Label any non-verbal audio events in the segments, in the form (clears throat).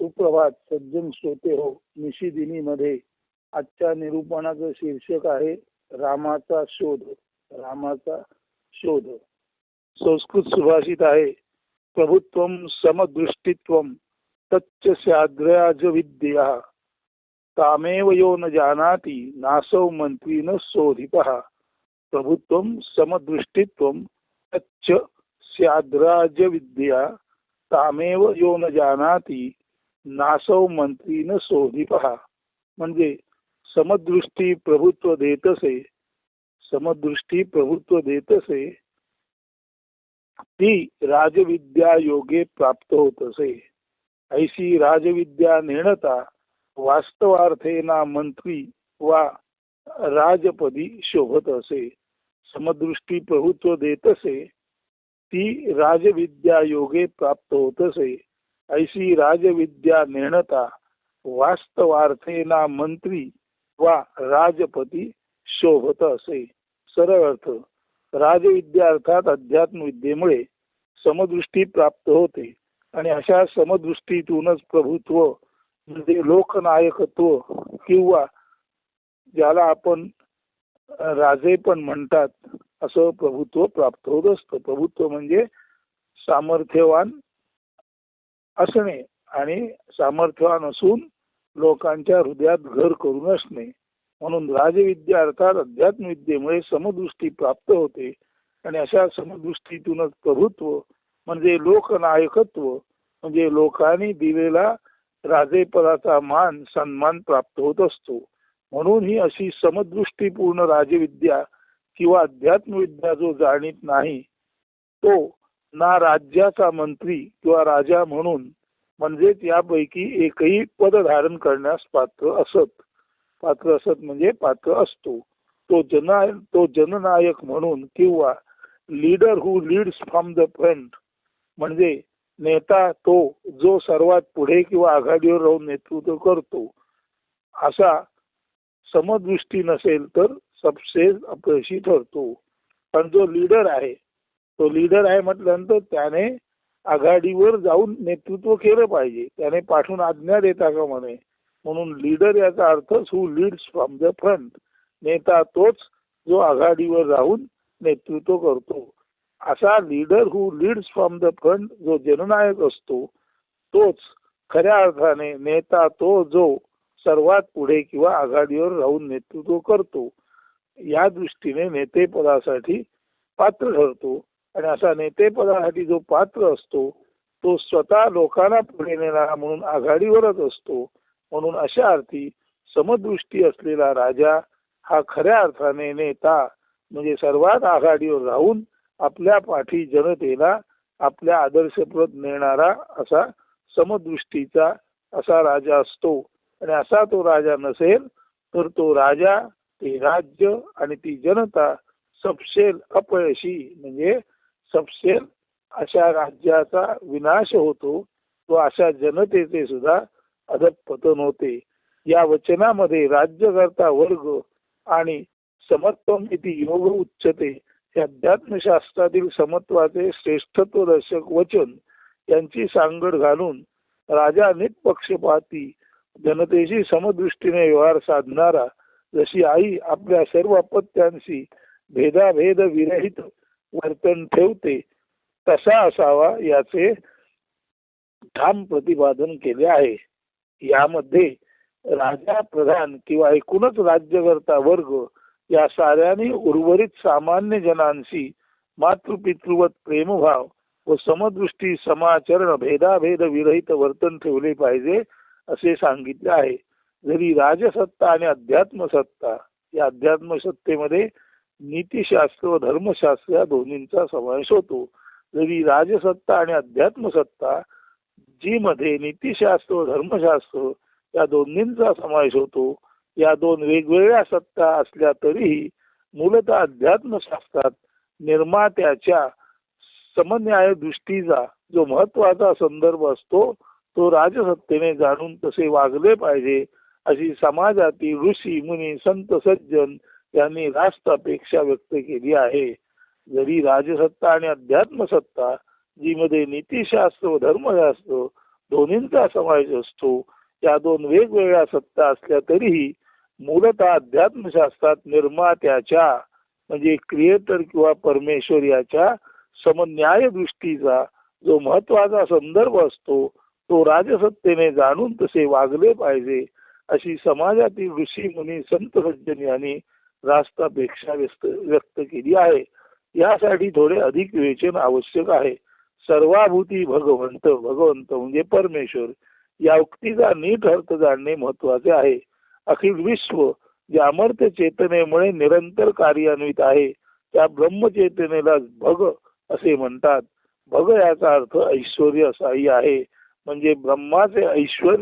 सुप्रभात सज्जन श्रोते हो. निशिदिनी मध्ये आजच्या निरूपणाचं शीर्षक आहे रामाचा शोध. रामाचा शोध. संस्कृत सुभाषित आहे. प्रभुत्व समदृष्टित्व तच्च स्याद्रयाज विद्या तामेव यो न जानाति नासौ मंत्री न शोधित. प्रभुत्व समदृष्टित्व तच्च स्याद्राज विद्या तामेव यो न जानाति नासव मंत्री न पहा. म्हणजे समदृष्टी प्रभुत्व देतसे समदृष्टी प्रभुत्व देतसे ती राजविद्या योगे प्राप्त होत असे ऐशी राजविद्या नेणता वास्तवार्थेना मंत्री वा राजपदी शोभत असे समदृष्टी प्रभुत्व देतसे ती राजविद्या योगे प्राप्त होत असे ऐशी राजविद्या नेणता वास्तवार्थेना मंत्री वा राजपती शोभत असे. सरळ अर्थ राजविद्या अर्थात अध्यात्म विद्येमुळे समदृष्टी प्राप्त होते आणि अशा समदृष्टीतूनच प्रभुत्व म्हणजे लोकनायकत्व किंवा ज्याला आपण राजे पण म्हणतात असं प्रभुत्व प्राप्त होत असतं. प्रभुत्व म्हणजे सामर्थ्यवान असणे आणि सामर्थ्यवान असून लोकांच्या हृदयात घर करून असणे म्हणून राजविद्या अर्थात अध्यात्म विद्येमुळे समदृष्टी प्राप्त होते. आणि अशा समदृष्टीतूनच प्रभुत्व म्हणजे लोकनायकत्व म्हणजे लोकांनी दिलेला राजेपदाचा मान सन्मान प्राप्त होत असतो. म्हणून ही अशी समदृष्टीपूर्ण राजविद्या किंवा अध्यात्मविद्या जो जाणीत नाही तो ना राज्याचा मंत्री किंवा राजा म्हणून म्हणजेच यापैकी एकही पद धारण करण्यास पात्र असत. पात्र असत म्हणजे पात्र असतो. तो जना तो जननायक म्हणून किंवा leader who leads from the front म्हणजे नेता तो जो सर्वात पुढे किंवा आघाडीवर राहून नेतृत्व करतो. असा समदृष्टी नसेल तर सबसे अपयशी ठरतो. पण जो लीडर आहे तो लीडर आहे म्हटल्यानंतर त्याने आघाडीवर जाऊन नेतृत्व केलं पाहिजे. त्याने पाठवून आज्ञा देता का म्हणे? म्हणून लीडर याचा अर्थ who leads from the front नेता तोच जो आघाडीवर राहून नेतृत्व करतो. असा leader who leads from the front जो जननायक असतो तोच खऱ्या अर्थाने नेता तो जो सर्वात पुढे किंवा आघाडीवर राहून नेतृत्व करतो या दृष्टीने नेतेपदासाठी पात्र ठरतो. आणि असा नेतेपदासाठी जो पात्र असतो तो स्वतः लोकांना पुढे नेणारा म्हणून आघाडीवरच असतो. म्हणून अशा अर्थी समदृष्टी असलेला राजा हा खऱ्या अर्थाने नेता म्हणजे सर्वात आघाडीवर राहून आपल्या पाठी जनतेला आपल्या आदर्शप्रत नेणारा असा समदृष्टीचा असा राजा असतो. आणि असा तो राजा नसेल तर तो राजा ते राज्य आणि ती जनता सपशेल अपयशी म्हणजे सपशेल अशा राज्याचा विनाश होतो व अशा जनतेचे सुद्धा अधपतन होते. या वचनामध्ये राज्यकर्ता वर्ग आणि समत्वम इति योग उच्चते हे अध्यात्मशास्त्रातील समत्वाचे श्रेष्ठत्व दर्शक वचन यांची सांगड घालून राजा निष्पक्षपाती जनतेशी समदृष्टीने व्यवहार साधणारा जशी आई आपल्या सर्व अपत्यांशी भेदाभेद विरहित वर्तन ठेवते तसा असावा याचे ठाम प्रतिपादन केले आहे. यामध्ये राजा प्रधान किंवा एकूणच राज्यकर्ता वर्ग या साऱ्यांनी उर्वरित सामान्य जनांशी मातृपितृवत प्रेमभाव व समदृष्टी समाचरण भेदाभेद विरहित वर्तन ठेवले पाहिजे असे सांगितले आहे. जरी राजसत्ता आणि अध्यात्मसत्ता या अध्यात्मसत्तेमध्ये नीतीशास्त्र व धर्मशास्त्र या दोन्हींचा समावेश होतो. जरी राजसत्ता आणि अध्यात्मसत्ता जी मध्ये नीतीशास्त्र व धर्मशास्त्र या दोन्हींचा समावेश होतो या दोन वेगवेगळ्या सत्ता असल्या तरीही मूलत अध्यात्मशास्त्रात निर्मात्याच्या समन्याय दृष्टीचा जो महत्त्वाचा संदर्भ असतो तो राजसत्तेने जाणून तसे वागले पाहिजे अशी समाजातील ऋषी मुनी संत सज्जन यांनी रास्त अपेक्षा व्यक्त केली आहे. जरी राजसत्ता आणि अध्यात्मसत्ता जी मध्ये नीतिशास्त्र व धर्मशास्त्र दोन्हींचा समावेश असतो या दोन वेगवेगळ्या सत्ता असल्या तरीही मूलतः अध्यात्मशास्त्रात निर्मात्याच्या म्हणजे क्रिएटर किंवा परमेश्वर याच्या समन्याय दृष्टीचा जो महत्त्वाचा संदर्भ असतो तो राजसत्तेने जाणून तसे वागले पाहिजे अशी समाजातील ऋषी मुनी संत सज्जन यांनी रास्त अपेक्षा व्यक्त व्यक्त केली आहे. यासाठी थोडे अधिक विवेचन आवश्यक आहे. सर्वाभूती भगवंत भगवंत म्हणजे परमेश्वर. या उक्तीचा नीट अर्थ जाणणे महत्त्वाचे आहे. अखिल विश्व जे अमर्त्य चेतनेमुळे निरंतर कार्यान्वित आहे त्या ब्रह्मचेतनेला भग असे म्हणतात. भग याचा अर्थ ऐश्वर असाही आहे. म्हणजे ब्रह्माचे ऐश्वर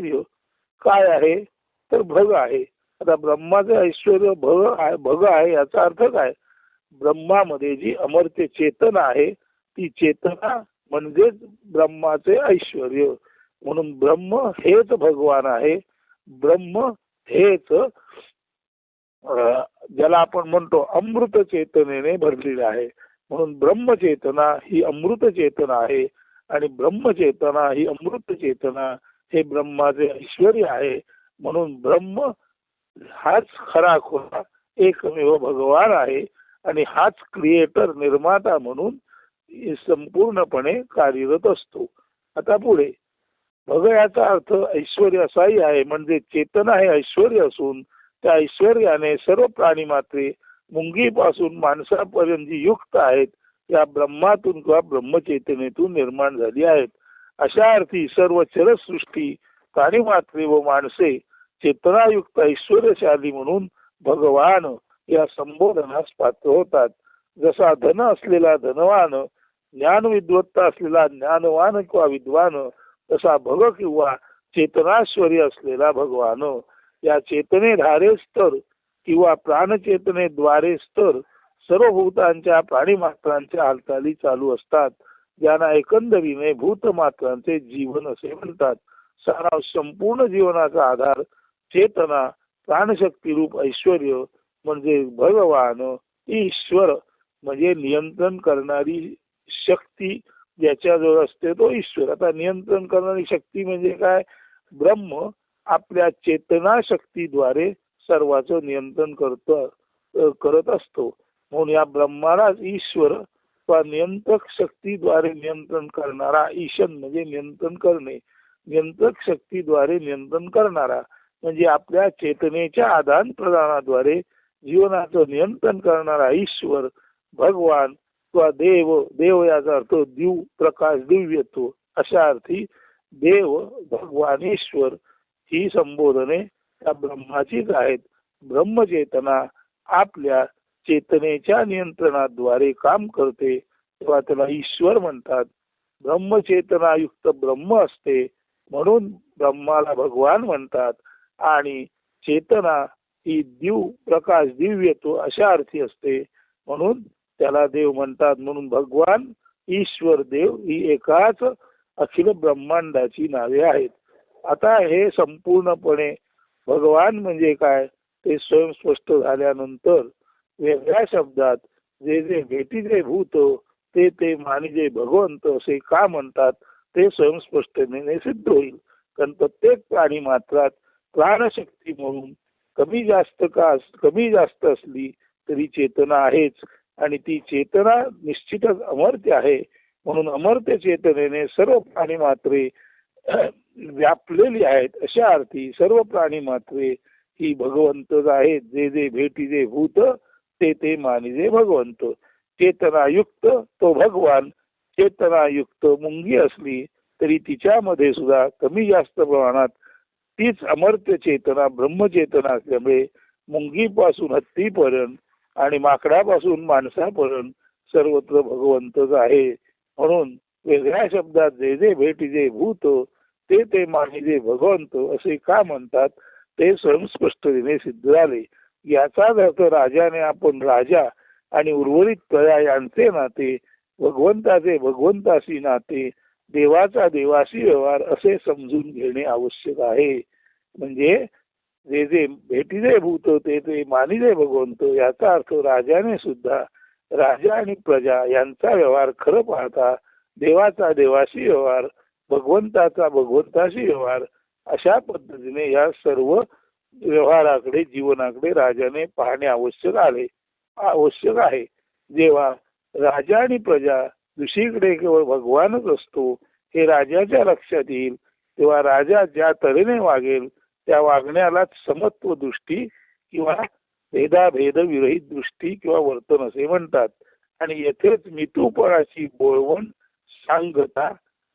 काय आहे? तर भग आहे. आता ब्रह्माचे ऐश्वर भग आहे भग आहे याचा अर्थ काय? ब्रह्मामध्ये जी अमर्त्य चेतना आहे ती चेतना म्हणजेच ब्रह्माचे ऐश्वर. म्हणून ब्रह्म हेच भगवान आहे. ब्रह्म हेच ज्याला आपण म्हणतो अमृत चेतनेने भरलेले आहे. म्हणून ब्रह्मचेतना ही अमृत चेतना आहे आणि ब्रह्मचेतना ही अमृत चेतना हे ब्रह्माचे ऐश्वर आहे. म्हणून ब्रह्म हाच खरा खोरा एकमेव भगवान आहे आणि हाच क्रिएटर निर्माता म्हणून संपूर्णपणे कार्यरत असतो. आता पुढे. भग याचा अर्थ ऐश्वर असाही आहे म्हणजे चेतन हे ऐश्वर असून त्या ऐश्वर्याने सर्व प्राणी मात्रे मुंगीपासून माणसापर्यंत जी युक्त आहेत या ब्रह्मातून किंवा ब्रह्मचेतनेतून निर्माण झाली आहेत. अशा अर्थी सर्व चरसृष्टी प्राणी मात्रे व माणसे चेतनायुक्त ऐश्वर्यशाली म्हणून भगवान या संबोधनास पात्र होतात. जसा धन असलेला धनवान ज्ञान विद्वत्ता असलेला ज्ञानवान किंवा विद्वान तसा भग किंवा चेतनाश्वरी असलेला भगवान. या चेतने धारे तर किंवा प्राणचेतनेद्वारेच तर सर्व भूतांच्या प्राणीमात्रांच्या हालचाली चालू असतात. ज्यांना एकंदरीने भूतमात्रांचे जीवन असे म्हणतात. सारा संपूर्ण जीवनाचा आधार चेतना प्राणशक्ती रूप ऐश्वर म्हणजे भगवान ईश्वर म्हणजे नियंत्रण करणारी शक्ती ज्याच्याजवळ असते तो ईश्वर. आता नियंत्रण करणारी शक्ती म्हणजे काय? ब्रह्म आपल्या चेतना शक्तीद्वारे सर्वांचं नियंत्रण करत करत असतो. म्हणून या ब्रह्मालाच ईश्वर किंवा नियंत्रक शक्तीद्वारे नियंत्रण करणारा ईशन म्हणजे नियंत्रण करणे नियंत्रक शक्तीद्वारे नियंत्रण करणारा. म्हणजे आपल्या चेतनेच्या आदान प्रदानाद्वारे जीवनाचं नियंत्रण करणारा ईश्वर भगवान किंवा देव देव याचा अर्थ दिव प्रकाश दिव्यत्व अशा अर्थी देव भगवान ईश्वर ही संबोधने त्या ब्रह्माचीच आहेत. ब्रह्मचेतना आपल्या चेतनेच्या नियंत्रणाद्वारे काम करते तेव्हा त्याला ईश्वर म्हणतात. ब्रह्मचेतनायुक्त ब्रह्म असते म्हणून ब्रह्माला भगवान म्हणतात. आणि चेतना ही दिव प्रकाश दिव्यत्व अशा अर्थी असते. म्हणून त्याला देव म्हणतात. म्हणून भगवान ईश्वर देव ही एकाच अखिल ब्रह्मांडाची नावे आहेत. आता हे संपूर्णपणे भगवान म्हणजे काय? ते स्वयं स्पष्ट झाल्यानंतर वेगळ्या शब्दात जे जे भेटीचे भूत ते ते मानिजे भगवंत असे का म्हणतात? ते स्वयंस्पष्टतेने सिद्ध होईल. कारण प्रत्येक प्राणी मात्रात प्राणशक्ती म्हणून कमी जास्त का कमी जास्त असली तरी चेतना आहेच. आणि ती चेतना निश्चितच अमर्त्य आहे. म्हणून अमर्त्य चेतनेने सर्व प्राणी मात्रे (clears throat) व्यापलेली आहेत. अशा अर्थी सर्व प्राणी मात्रे ही भगवंतच आहेत. जे जे भेटीजे भूत ते ते मानिजे भगवंत. चेतनायुक्त तो भगवान चेतनायुक्त मुंगी असली तरी तिच्यामध्ये सुद्धा कमी जास्त प्रमाणात तीच अमर्त्य चेतना ब्रह्मचेतना असल्यामुळे मुंगीपासून हत्तीपर्यंत आणि माकडापासून माणसापर्यंत सर्वत्र भगवंतच आहे. म्हणून वेगळ्या शब्दात जे जे भेटीजे भूत ते ते मानिजे भगवंत असे का म्हणतात ते स्वयंस्पष्टतेने सिद्ध झाले. याचाच अर्थ राजाने आपण राजा आणि उर्वरित तया यांचे नाते भगवंताचे भगवंताशी नाते देवाचा देवाशी व्यवहार असे समजून घेणे आवश्यक आहे. म्हणजे जे जे भेटीचे भूत ते ते मानिजे भगवंत याचा अर्थ राजाने सुद्धा राजा आणि प्रजा यांचा व्यवहार खरं पाहता देवाचा देवाशी व्यवहार भगवंताचा भगवंताशी व्यवहार अशा पद्धतीने या सर्व व्यवहाराकडे जीवनाकडे राजाने पाहणे आवश्यक आले आवश्यक आहे. जेव्हा राजा आणि प्रजा दुसरीकडे केवळ भगवानच असतो हे राजाच्या लक्षात येईल. तेव्हा राजा ज्या तऱ्हेने वागेल त्या वागण्याला समत्व दृष्टी किंवा भेदाभेद विरहित दृष्टी किंवा वर्तन असे म्हणतात. आणि येथेच मितूपणाची बोळवण सांगता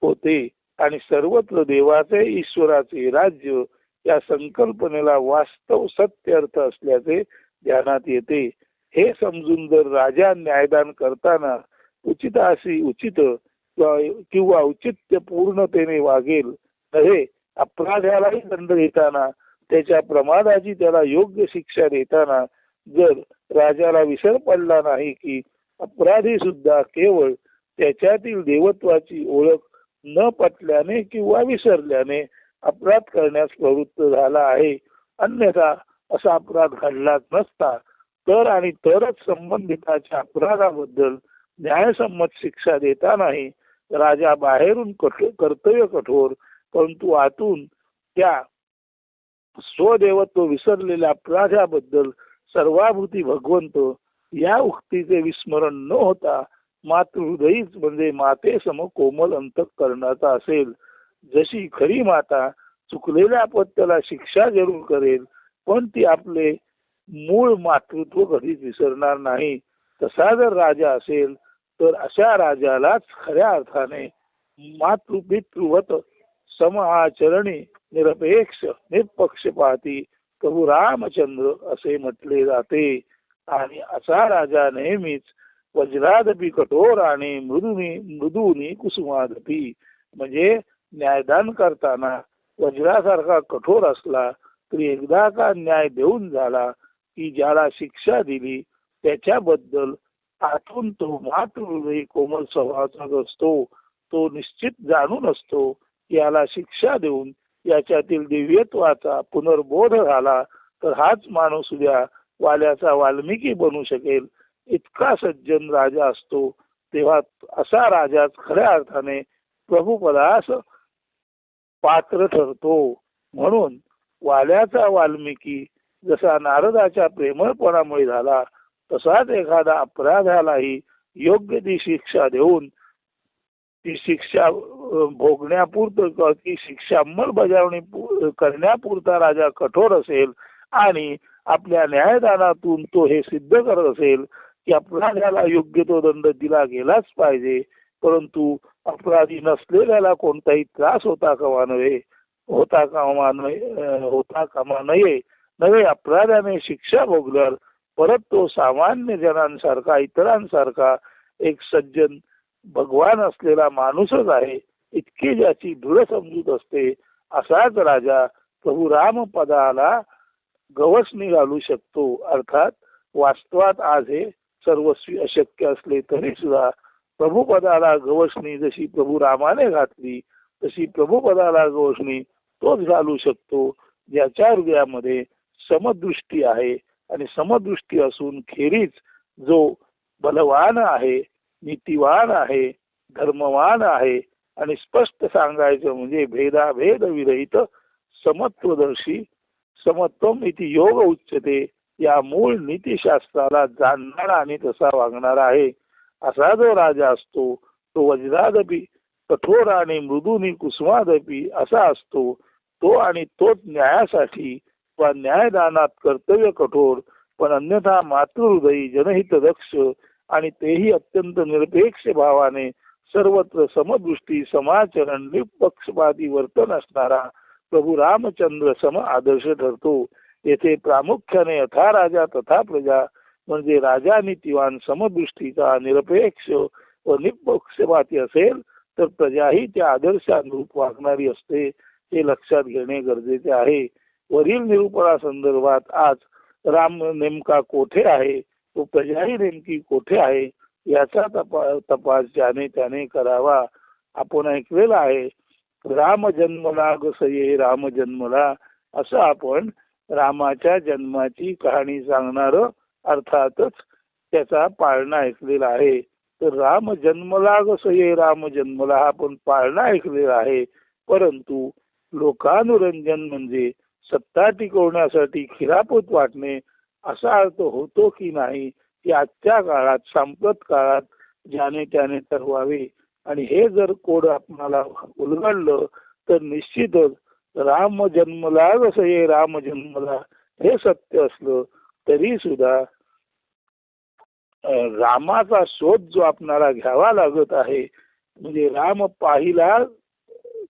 होते. आणि सर्वत्र देवाचे ईश्वराचे राज्य या संकल्पनेला वास्तव सत्य अर्थ असल्याचे ध्यानात येते. हे समजून जर राजा न्यायदान करताना उचित अशी उचित किंवा औचित्य पूर्णतेने वागेल नव्हे अपराध्यालाही दंड देताना त्याच्या प्रमादाची त्याला योग्य शिक्षा देताना जर राजाला विसर पडला नाही की अपराधी सुद्धा केवळ त्याच्यातील देवत्वाची ओळख न पटल्याने किंवा विसरल्याने अपराध करण्यास प्रवृत्त झाला आहे. अन्यथा असा अपराध घडलाच नसता. तर आणि तरच संबंधिताच्या अपराधाबद्दल न्यायसंमत शिक्षा देतानाही राजा बाहेरून कर्तव्य कठोर परंतु आतून त्या स्वदेवत्व विसरलेल्या प्राध्याबद्दल सर्वाभूती भगवंत या उक्तीचे विस्मरण न होता मातृहृदयीच म्हणजे मातेसम कोमल कोमल अंतकरणाचा असेल. जशी खरी माता चुकलेल्या अपत्याला शिक्षा जरूर करेल पण ती आपले मूळ मातृत्व कधीच विसरणार नाही. तसा जर राजा असेल तर अशा राजालाच खऱ्या अर्थाने मातृपितृवत सम आचरणी निरपेक्ष निपक्षपाती प्रभू रामचंद्र असे म्हटले जाते. आणि असा राजा नेहमीच वज्रादपी कठोर आणि मृदुनी मृदुनी कुसुमादपी. म्हणजे न्यायदान करताना वज्रासारखा कठोर असला तरी एकदा का न्याय देऊन झाला की ज्याला शिक्षा दिली त्याच्याबद्दल आतून तो मातृ कोमल स्वभावाचा असतो तो निश्चित जाणून असतो. याला शिक्षा देऊन याच्यातील दिव्यत्वाचा पुनर्बोध झाला तर हाच माणूस उद्या वाल्याचा वाल्मिकी बनू शकेल. इतका सज्जन राजा असतो. तेव्हा असा राजाच खऱ्या अर्थाने प्रभुपदास पात्र ठरतो. म्हणून वाल्याचा वाल्मिकी जसा नारदाच्या प्रेमळपणामुळे झाला तसाच एखादा अपराधालाही योग्य ती शिक्षा देऊन ती शिक्षा भोगण्यापुरतं ती शिक्षा अंमलबजावणी करण्यापुरता राजा कठोर असेल आणि आपल्या न्यायदानातून तो हे सिद्ध करत असेल की अपराध्याला योग्य तो दंड दिला गेलाच पाहिजे परंतु अपराधी नसलेल्याला कोणताही त्रास होता कामा नव्हे होता कामा होता कामा नये नव्हे अपराध्याने शिक्षा भोगल्यावर परत तो सामान्य जनांसारखा इतरांसारखा एक सज्जन भगवान असलेला माणूसच आहे इतकी ज्याची दृढ समजूत असते असाच राजा प्रभू राम पदाला गवसणी घालू शकतो. अर्थात वास्तवात आज हे सर्वस्वी अशक्य असले तरी सुद्धा प्रभुपदाला गवसणी जशी प्रभू रामाने घातली तशी प्रभुपदाला गवसणी तोच घालू शकतो ज्याच्या हृदयामध्ये समदृष्टी आहे. आणि समदृष्टी असून खेरीज जो बलवान आहे नीतिवान आहे धर्मवान आहे आणि स्पष्ट सांगायचं म्हणजे भेदाभेद विरहित समत्वदर्शी समत्वम इति योग उच्चते या मूळ नीतिशास्त्राला जाणणारा आणि तसा वागणारा आहे. असा जो राजा असतो तो वज्रादपी कठोर आणि मृदूनी कुसुमादपी असा असतो तो आणि तोच न्यायासाठी वा न्यायदानात कर्तव्य कठोर पण अन्यथा मातृहृदयी जनहित दक्ष आणि तेही अत्यंत निरपेक्ष भावाने सर्वत्र समदृष्टी समाचरण निपक्षपाती वर्तन असणारा प्रभू रामचंद्र सम आदर्श ठरतो. येथे प्रामुख्याने यथा राजा तथा प्रजा म्हणजे राजा नीतिवान समदृष्टीचा निरपेक्ष व निपक्षपाती असेल तर प्रजाही त्या आदर्शानुरूप वागणारी असते हे लक्षात घेणे गरजेचे आहे. वरील निरूपणा संदर्भात आज राम नेमका कोठे आहे? तो प्रजाही नेमकी कोठे आहे याचा तपास तपास ज्याने त्याने करावा. आपण ऐकलेला आहे राम जन्मला गसये राम जन्मला असं आपण रामाच्या जन्माची कहाणी सांगणार अर्थातच त्याचा पाळणा ऐकलेला आहे. तर राम जन्मला कसं राम जन्मला हा आपण पाळणा ऐकलेला आहे. परंतु लोकानुरंजन म्हणजे सत्ता टिकवण्यासाठी खिरापत वाटणे असा अर्थ होतो की नाही की आजच्या काळात सांप्रत काळात ज्याने त्याने ठरवावे. आणि हे जर कोड आपणाला उलगडलं तर निश्चितच राम जन्मला जसं हे राम जन्मला हे सत्य असलं तरी सुद्धा रामाचा शोध जो आपणाला घ्यावा लागत आहे म्हणजे राम पाहिला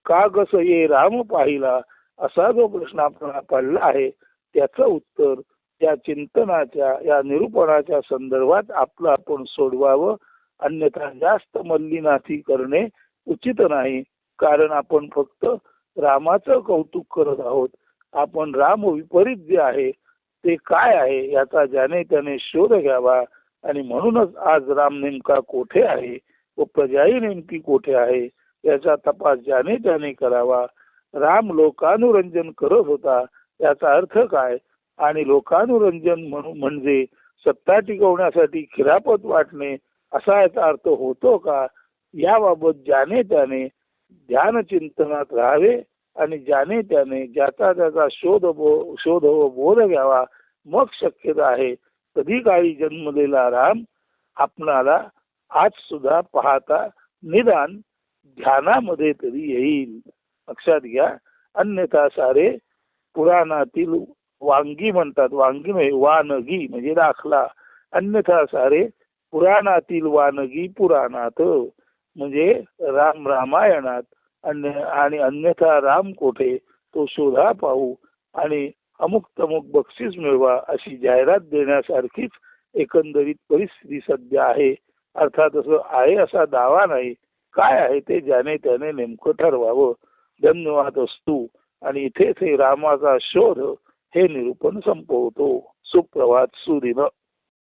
का कसं ये राम पाहिला असा जो प्रश्न आपल्याला पडला आहे त्याचं उत्तर त्या चिंतनाच्या या निरूपणाच्या संदर्भात आपलं आपण सोडवावं. अन्यथा जास्त मल्लीनाथी करणे उचित नाही. कारण आपण फक्त रामाचं कौतुक करत आहोत. आपण राम विपरीत जे आहे ते काय आहे याचा ज्याने त्याने शोध घ्यावा. आणि म्हणूनच आज राम नेमका कोठे आहे व प्रजाही नेमकी कोठे आहे याचा तपास ज्याने त्याने करावा. राम लोकानुरंजन करत होता याचा अर्थ काय? आणि लोकानुरंजन म्हणून म्हणजे सत्ता टिकवण्यासाठी खिरापत वाटणे असा याचा अर्थ होतो का? याबाबत ज्याने त्याने ध्यान चिंतनात राहावे आणि ज्याने त्याने ज्याचा त्याचा शोध बो- शोध व बोध घ्यावा मग शक्यता आहे. कधी काळी जन्मलेला राम आपणाला आज सुद्धा पाहता निदान ध्यानामध्ये तरी येईल. लक्षात घ्या अन्यथा सारे पुराणातील वांगी म्हणतात. वांगी म्हणजे वानगी म्हणजे दाखला अन्यथा सारे पुराणातील वानगी पुराणात. म्हणजे राम रामायणात. अन्य आणि अन्यथा राम कोठे? तो शोधा पाहू. आणि अमुक तमुक बक्षीस मिळवा अशी जाहिरात देण्यासारखीच एकंदरीत परिस्थिती सध्या आहे. अर्थात असं आहे असा दावा नाही. काय आहे ते ज्याने त्याने नेमकं ठरवावं. धन्यवाद असतो. आणि इथेच हे रामाचा शोध हे निरूपण संपवतो सुप्रभात सुदिन